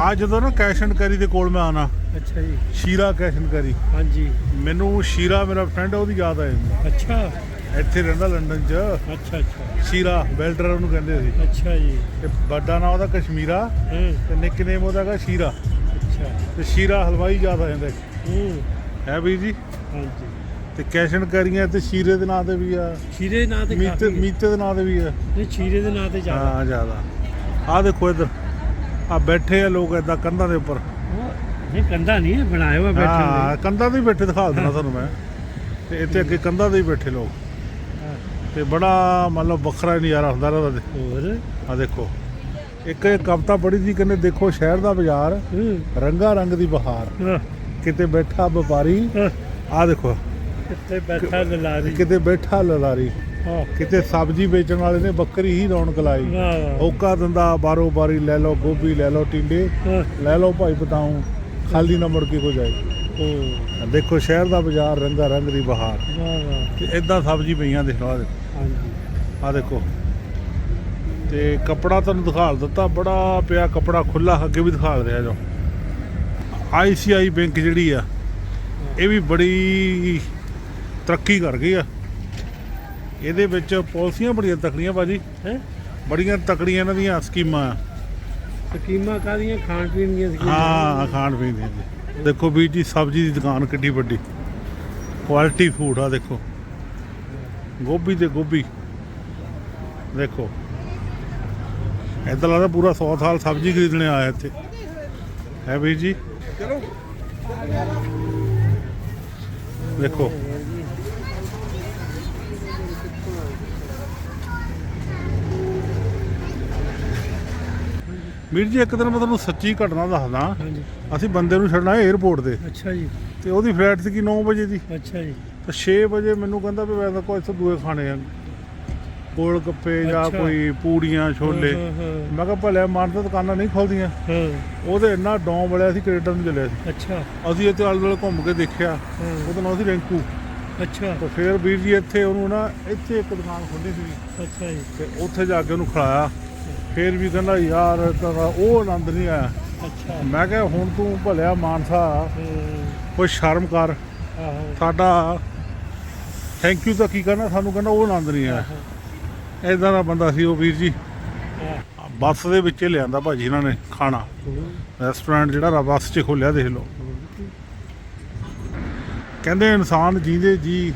ਆ ਜਦੋਂ ਨਾ ਕੈਸ਼ ਐਂਡ ਕੈਰੀ ਦੇ ਕੋਲ ਮੈਂ ਆਣਾ ਅੱਛਾ ਜੀ। ਸ਼ੀਰਾ ਕੈਸ਼ ਐਂਡ ਕੈਰੀ ਹਾਂਜੀ। ਮੈਨੂੰ ਸ਼ੀਰਾ ਮੇਰਾ ਫਰੈਂਡ ਉਹਦੀ ਯਾਦ ਆ ਜਾਂਦੀ। ਅੱਛਾ। ਇੱਥੇ ਰਹਿੰਦਾ ਲੰਡਨ 'ਚ। ਅੱਛਾ ਅੱਛਾ। ਸ਼ੀਰਾ ਬੈਲਟਰ ਉਹਨੂੰ ਕਹਿੰਦੇ ਸੀ। ਅੱਛਾ ਜੀ। ਤੇ ਵੱਡਾ ਨਾਂ ਉਹਦਾ ਕਸ਼ਮੀਰਾ ਹਾਂ। ਤੇ ਨਿਕਨੇਮ ਉਹਦਾ ਹੈਗਾ ਸ਼ੀਰਾ। ਅੱਛਾ। ਤੇ ਸ਼ੀਰਾ ਹਲਵਾਈ ਯਾਦ ਆ ਜਾਂਦਾ ਹੂੰ। ਹੈ ਵੀਰ ਜੀ? ਹਾਂਜੀ। ਤੇ ਕੈਸ਼ ਐਂਡ ਕੈਰੀਆਂ ਤੇ ਸ਼ੀਰੇ ਦੇ ਨਾਂ ਤੇ ਵੀ ਆ। ਸ਼ੀਰੇ ਨਾਂ ਤੇ ਕਾਫੀ। ਮੀਤੇ ਦੇ ਨਾਂ ਤੇ ਵੀ ਆ। ਨਹੀਂ ਸ਼ੀਰੇ ਦੇ ਨਾਂ ਤੇ ਜ਼ਿਆਦਾ। ਹਾਂ ਜ਼ਿਆਦਾ। ਆ ਦੇਖੋ ਇੱਧਰ। ਆ ਬੈਠੇ ਆ ਲੋਕ ਏਦਾਂ ਕੰਧਾਂ ਦੇ ਉੱਪਰ। ਨਹੀਂ ਕੰਦਾ ਨਹੀਂ ਹੈ, ਬਣਾਇਆ ਹੋਇਆ ਬੈਠਣ ਹਾਂ ਕੰਧਾਂ ਹੀ ਬੈਠੇ ਦਿਖਾ ਦੇਣਾ ਤੁਹਾਨੂੰ ਮੈਂ। ਤੇ ਇੱਥੇ ਅੱਗੇ ਕੰਧਾਂ ਹੀ ਬੈਠੇ ਲੋਕ। ਤੇ ਬੜਾ ਮਤਲਬ ਵੱਖਰਾ ਨਜ਼ਾਰਾ ਹੁੰਦਾ ਰਹਿੰਦਾ ਹੋਰ? ਆ ਦੇਖੋ। ਇੱਕ ਇਹ ਕਵਿਤਾ ਪੜ੍ਹੀ ਸੀ ਕਹਿੰਦੇ ਦੇਖੋ ਸ਼ਹਿਰ ਦਾ ਬਾਜ਼ਾਰ ਰੰਗਾ ਰੰਗ ਦੀ ਬਹਾਰ। ਕਿਤੇ ਬੈਠਾ ਵਪਾਰੀ। ਆ ਦੇਖੋ। ਕਿੱਥੇ ਬੈਠਾ ਲਲਾਰੀ। ਕਿਤੇ ਬੈਠਾ ਲਲਾਰੀ। ਕਿਤੇ ਸਬਜ਼ੀ ਵੇਚਣ ਵਾਲੇ ਨੇ ਬੱਕਰੀ ਹੀ ਰੌਣਕ ਲਾਈ। ਔਕਾ ਦੰਦਾ ਬਾਰੋ ਬਾਰੀ ਲੈ ਲਓ ਗੋਭੀ ਲੈ ਲਓ ਟਿੰਡੇ ਲੈ ਲਓ ਭਾਈ ਬਤਾਉ ਖਾਲੀ ਨਾ ਮੁੜ ਕੇ ਕੋ ਜਾਏ। ਦੇਖੋ ਸ਼ਹਿਰ ਦਾ ਬਾਜ਼ਾਰ ਰੰਗਾ ਰੰਗ ਦੀ ਬਹਾਰ। ਤੇ ਇਦਾਂ ਸਬਜ਼ੀ ਪਈਆਂ ਦੇਖ ਲਓ ਆਹ ਦੇਖੋ ਦੇਖੋ। ਤੇ ਕੱਪੜਾ ਤੁਹਾਨੂੰ ਦਿਖਾਲ ਦਿੱਤਾ ਬੜਾ ਪਿਆ ਕੱਪੜਾ ਖੁੱਲਾ ਅੱਗੇ ਵੀ ਦਿਖਾਲ ਰਿਹਾ ਜੋ। ਆਈਸੀਆਈ ਬੈਂਕ ਜਿਹੜੀ ਆ ਇਹ ਵੀ ਬੜੀ ਤਰੱਕੀ ਕਰ ਗਈ ਆ। ਇਹਦੇ ਵਿੱਚ ਪਾਲਿਸੀਆਂ ਬੜੀਆਂ ਤਕੜੀਆਂ ਬਾਜੀ ਹੈ? ਬੜੀਆਂ ਤਕੜੀਆਂ ਇਹਨਾਂ ਦੀਆਂ ਸਕੀਮਾਂ। ਆ ਸਕੀਮਾਂ ਕਾਦੀਆਂ ਖਾਣ ਪੀਣ ਦੀਆਂ ਸਕੀਮਾਂ। ਹਾਂ ਖਾਣ ਪੀਣ ਦੀਆਂ ਜੀ। ਦੇਖੋ ਵੀਰ ਜੀ ਸਬਜ਼ੀ ਦੀ ਦੁਕਾਨ ਕਿੱਡੀ ਵੱਡੀ। ਕੁਆਲਿਟੀ ਫੂਡ ਆ ਦੇਖੋ। ਗੋਭੀ ਤੇ ਗੋਭੀ। ਦੇਖੋ। ਏਦਾਂ ਲੱਗਦਾ ਪੂਰਾ 100 ਸਾਲ ਸਬਜ਼ੀ ਖਰੀਦਣੇ ਆਇਆ ਇੱਥੇ। ਹੈ ਵੀਰ ਜੀ? ਚਲੋ। ਦੇਖੋ। ਵੀਰ ਜੀ ਇੱਕ ਦਿਨ ਮੈਂ ਤੁਹਾਨੂੰ ਸੱਚੀ ਘਟਨਾ ਦੱਸਦਾ। ਹਾਂਜੀ। ਅਸੀਂ ਬੰਦੇ ਨੂੰ ਛੱਡਣਾ ਹੈ 에어ਪੋਰਟ ਤੇ। ਅੱਛਾ ਜੀ। ਤੇ ਉਹਦੀ ਫਲਾਈਟ ਸੀ 9 ਵਜੇ ਦੀ? ਅੱਛਾ ਜੀ। ਤੇ 6 ਵਜੇ ਮੈਨੂੰ ਕਹਿੰਦਾ ਵੀ ਮੈਂ ਤਾਂ ਕੋਈ ਇੱਥੋਂ ਦੂਏ ਖਾਣੇ ਆ। ਗੋਲ ਗੱਪੇ ਜਾਂ। ਕੋਈ ਪੂੜੀਆਂ ਛੋਲੇ। ਮੈਂ ਕਿਹਾ ਭਲੇ ਮਨ ਤਾਂ ਦੁਕਾਨਾਂ ਨਹੀਂ ਖੁੱਲਦੀਆਂ। ਹਾਂ। ਉਹਦੇ ਇੰਨਾ ਡੌਂ ਬੜਿਆ ਸੀ ਕੈਨੇਡਾ ਨੂੰ ਚੱਲਿਆ ਸੀ। ਅੱਛਾ। ਅਸੀਂ ਇੱਥੇ ਆਲੇ ਦੁਆਲੇ ਘੁੰਮ ਕੇ ਦੇਖਿਆ। ਉਹਦਾ ਨਾਮ ਸੀ ਰਿੰਕੂ। ਅੱਛਾ। ਤੇ ਫਿਰ ਵੀਰ ਜੀ ਇੱਥੇ ਉਹਨੂੰ ਨਾ ਇੱਥੇ ਇੱਕ ਦੁਕਾਨ ਖੋਲੀ ਸੀ। ਅੱਛਾ ਜੀ। ਤੇ ਉੱਥੇ ਜਾ ਕੇ ਉਹਨੂੰ ਖਿਲਾਇਆ। ਫਿਰ ਵੀ ਕਹਿੰਦਾ ਯਾਰ ਏਦਾਂ ਦਾ ਉਹ ਆਨੰਦ ਨਹੀਂ ਆਇਆ। ਅੱਛਾ। ਮੈਂ ਕਿਹਾ ਹੁਣ ਤੂੰ ਭਲਿਆ ਮਾਨਸਾ ਕੋਈ ਸ਼ਰਮ ਕਰ। ਆਹੋ। ਸਾਡਾ ਥੈਂਕ ਯੂ ਤਾਂ ਕੀ ਕਰਨਾ? ਸਾਨੂੰ ਕਹਿੰਦਾ ਉਹ ਆਨੰਦ ਨਹੀਂ ਆਇਆ। ਇਦਾਂ ਦਾ ਬੰਦਾ ਸੀ ਉਹ ਵੀਰ ਜੀ। ਬੱਸ ਦੇ ਵਿੱਚ ਹੀ ਲਿਆਂਦਾ ਭਾਜੀ ਇਹਨਾਂ ਨੇ ਖਾਣਾ। ਰੈਸਟੋਰੈਂਟ ਜਿਹੜਾ ਬੱਸ 'ਚ ਖੋਲਿਆ ਦੇਖ ਲਓ। ਕਹਿੰਦੇ ਇਨਸਾਨ ਜੀਂਦੇ ਜੀ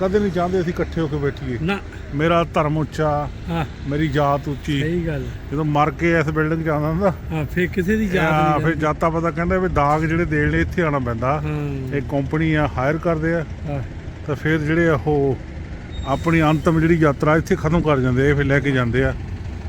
ਕਦੇ ਨਹੀਂ ਚਾਹੁੰਦੇ ਅਸੀਂ ਇਕੱਠੇ ਹੋ ਕੇ ਬੈਠੀਏ। ਨਾ। ਮੇਰਾ ਧਰਮ ਉੱਚਾ ਹਾਂ। ਮੇਰੀ ਜਾਤ ਉੱਚੀ। ਸਹੀ ਗੱਲ। ਜਦੋਂ ਮਰ ਕੇ ਇਸ ਬਿਲਡਿੰਗ 'ਚ ਆਉਂਦਾ ਹੁੰਦਾ। ਹਾਂ ਫੇਰ ਕਿਸੇ ਦੀ ਆ, ਨਹੀਂ ਫਿਰ ਜਾਤਾ ਪਤਾ ਕਹਿੰਦਾ ਵੀ ਦਾਗ ਜਿਹੜੇ ਦੇਣ ਲਈ ਇੱਥੇ ਆਉਣਾ ਪੈਂਦਾ। ਹਾਂ। ਇਹ ਕੰਪਨੀ ਆ ਹਾਇਰ ਕਰਦੇ ਆ। ਹਾਂ। ਤਾਂ ਫਿਰ ਜਿਹੜੇ ਉਹ ਆਪਣੀ ਅੰਤਮ ਜਿਹੜੀ ਯਾਤਰਾ ਇੱਥੇ ਖਤਮ ਕਰ ਜਾਂਦੇ ਆ ਫਿਰ ਲੈ ਕੇ ਜਾਂਦੇ ਆ।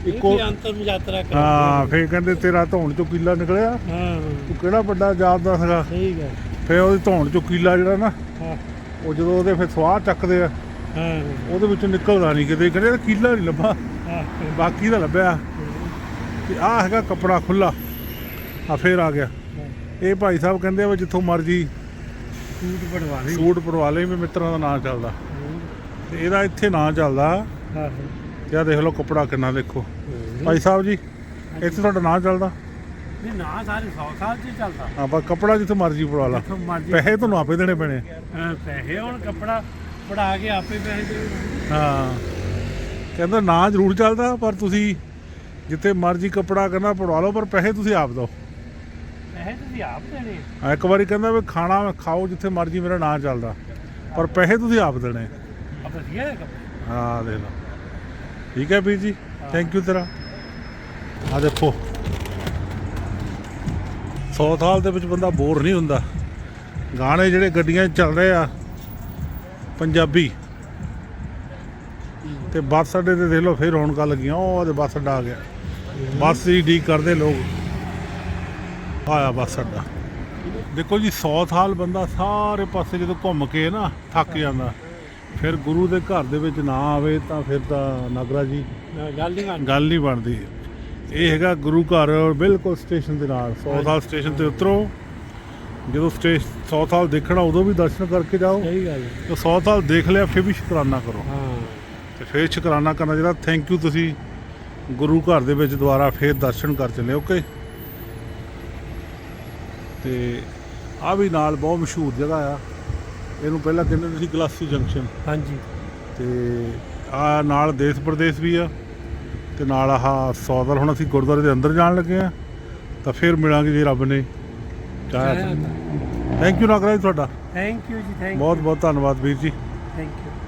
ਇੱਕੋ ਅੰਤਰ ਯਾਤਰਾ ਕਰਦੇ ਹਾਂ ਫਿਰ ਕਹਿੰਦੇ ਤੇਰਾ ਧੌਣ ਚੋਂ ਕੀਲਾ ਨਿਕਲਿਆ। ਹਾਂ। ਤੂੰ ਕਿਹੜਾ ਵੱਡਾ ਜਾਤ ਦਾ ਸੀਗਾ। ਸਹੀ ਗੱਲ। ਫਿਰ ਉਹਦੀ ਧੌਣ ਚੋਂ ਕੀਲਾ ਜਿਹੜਾ ਨਾ ਹਾਂ। ਉਹ ਜਦੋਂ ਉਹਦੇ ਫਿਰ ਸਵਾਹ ਚੱਕਦੇ ਆ ਹਾਂ। ਉਹਦੇ ਵਿੱਚੋਂ ਨਿਕਲਦਾ ਨਹੀਂ ਕਿਤੇ ਕਹਿੰਦੇ ਇਹਦਾ ਕੀਲਾ ਨਹੀਂ ਲੱਭਾ। ਹਾਂ। ਬਾਕੀ ਦਾ ਲੱਭਿਆ। ਤੇ ਆਹ ਹੈਗਾ ਕੱਪੜਾ ਖੁੱਲਾ ਆ ਫੇਰ ਆ ਗਿਆ। ਇਹ ਭਾਈ ਸਾਹਿਬ ਕਹਿੰਦੇ ਆ ਵੀ ਜਿੱਥੋਂ ਮਰਜ਼ੀ ਸੂਟ ਪੜਵਾ ਲਈ। ਸੂਟ ਪਰਵਾ ਲੈ ਵੀ ਮਿੱਤਰਾਂ ਦਾ ਨਾਂ ਚੱਲਦਾ। ਤੇ ਇਹਦਾ ਇੱਥੇ ਨਾਂ ਚੱਲਦਾ। ਹਾਂ। ਆਹ ਦੇਖ ਲਓ ਕੱਪੜਾ ਕਿੰਨਾ ਦੇਖੋ। ਭਾਈ ਸਾਹਿਬ ਜੀ ਇੱਥੇ ਤੁਹਾਡਾ ਨਾਂ ਚੱਲਦਾ? ਨਹੀਂ ਨਾ ਸਾਰੇ 100 ਸਾਲ ਚ ਹੀ ਚੱਲਦਾ। ਆਪਾਂ ਕੱਪੜਾ ਜਿੱਥੇ ਮਰਜ਼ੀ ਪਰਵਾ ਲਾ। ਜਿੱਥੋਂ ਮਰਜ਼ੀ ਪੈਸੇ ਤੁਹਾਨੂੰ ਆਪੇ ਦੇਣੇ ਪੈਣੇ। ਹਾਂ, ਪੈਸੇ ਹੁਣ ਕੱਪੜਾ ਪੜਾ ਕੇ ਆਪੇ ਪੈਸੇ ਦੇ ਹਾਂ। ਕਹਿੰਦਾ ਨਾਂ ਜ਼ਰੂਰ ਚੱਲਦਾ ਪਰ ਤੁਸੀਂ ਜਿੱਥੇ ਮਰਜ਼ੀ ਕੱਪੜਾ ਕਰਨਾ ਪੜਵਾ ਲਓ ਪਰ ਪੈਸੇ ਤੁਸੀਂ ਆਪ ਦਿਓ। ਪੈਸੇ ਤੁਸੀਂ ਆਪ ਦੇਣੇ ਆ। ਇੱਕ ਵਾਰੀ ਕਹਿੰਦਾ ਵੀ ਖਾਣਾ ਖਾਓ ਜਿੱਥੇ ਮਰਜ਼ੀ ਮੇਰਾ ਨਾਂ ਚੱਲਦਾ। ਪਰ ਪੈਸੇ ਤੁਸੀਂ ਆਪ ਦੇਣੇ। ਆ ਵਧੀਆ ਹੈ ਕੱਪੜਾ। ਹਾਂ ਦੇਖ ਲਓ ਠੀਕ ਹੈ ਵੀਰ ਜੀ। ਥੈਂਕ ਯੂ ਤੇਰਾ। ਆ ਦੇਖੋ। 100 ਸਾਲ ਦੇ ਵਿੱਚ ਬੰਦਾ ਬੋਰ ਨਹੀਂ ਹੁੰਦਾ। ਗਾਣੇ ਜਿਹੜੇ ਗੱਡੀਆਂ 'ਚ ਚੱਲ ਰਹੇ ਆ ਪੰਜਾਬੀ। ਤੇ ਬੱਸ ਅੱਡੇ ਤੇ ਦੇਖ ਲਓ ਫਿਰ ਰੌਣਕਾਂ ਲੱਗੀਆਂ ਉਹ ਉਹਦੇ ਬੱਸ ਅੱਡਾ ਆ ਗਿਆ। ਬੱਸ ਦੀ ਡੀ ਕਰਦੇ ਲੋਕ। ਆਇਆ ਬੱਸ ਅੱਡਾ। ਦੇਖੋ ਜੀ 100 ਸਾਲ ਬੰਦਾ ਸਾਰੇ ਪਾਸੇ ਜਦੋਂ ਘੁੰਮ ਕੇ ਨਾ ਥੱਕ ਜਾਂਦਾ। ਫਿਰ ਗੁਰੂ ਦੇ ਘਰ ਦੇ ਵਿੱਚ ਨਾ ਆਵੇ ਤਾਂ ਫਿਰ ਤਾਂ ਨਗਰਾ ਜੀ ਗੱਲ ਨਹੀਂ ਗੱਲ ਨਹੀਂ ਬਣਦੀ। ਇਹ ਹੈਗਾ ਗੁਰੂ ਘਰ ਬਿਲਕੁਲ ਸਟੇਸ਼ਨ ਦੇ ਨਾਲ 100 ਸਾਲ ਸਟੇਸ਼ਨ ਤੇ ਉਤਰੋ। ਜਦੋਂ ਸਟੇਸ਼ਨ 100 ਸਾਲ ਦੇਖਣਾ ਉਦੋਂ ਵੀ ਦਰਸ਼ਨ ਕਰਕੇ ਜਾਓ। ਸਹੀ ਗੱਲ ਹੈ। ਤੇ 100 ਸਾਲ ਦੇਖ ਲਿਆ ਫਿਰ ਵੀ ਸ਼ੁਕਰਾਨਾ ਕਰੋ। ਹਾਂ। ਤੇ ਫਿਰ ਸ਼ੁਕਰਾਨਾ ਕਰਨਾ ਜਿਹੜਾ ਥੈਂਕ ਯੂ ਤੁਸੀਂ ਗੁਰੂ ਘਰ ਦੇ ਵਿੱਚ ਦੁਬਾਰਾ ਫਿਰ ਦਰਸ਼ਨ ਕਰ ਚੱਲੇ ਓਕੇ ਤੇ ਆ ਵੀ ਨਾਲ ਬਹੁਤ ਮਸ਼ਹੂਰ ਜਗ੍ਹਾ ਆ। ਇਹਨੂੰ ਪਹਿਲਾਂ ਕਹਿੰਦੇ ਹੁੰਦੇ ਸੀ ਗਲਾਸੀ ਜੰਕਸ਼ਨ। ਹਾਂਜੀ। ਤੇ ਆ ਨਾਲ ਦੇਸ਼ ਪ੍ਰਦੇਸ਼ ਵੀ ਆ। ਤੇ ਨਾਲ ਆਹ ਸੌਦਰ ਹੁਣ ਅਸੀਂ ਗੁਰਦੁਆਰੇ ਦੇ ਅੰਦਰ ਜਾਣ ਲੱਗੇ ਆ ਤਾਂ ਫਿਰ ਮਿਲਾਂਗੇ ਜੇ ਰੱਬ ਨੇ ਚਾਹਿਆ ਥੈਂਕ ਯੂ ਨਾਗਰਾਜ ਤੁਹਾਡਾ। ਥੈਂਕ ਯੂ ਜੀ ਥੈਂਕ ਬਹੁਤ ਬਹੁਤ ਧੰਨਵਾਦ ਵੀਰ ਜੀ। Thank you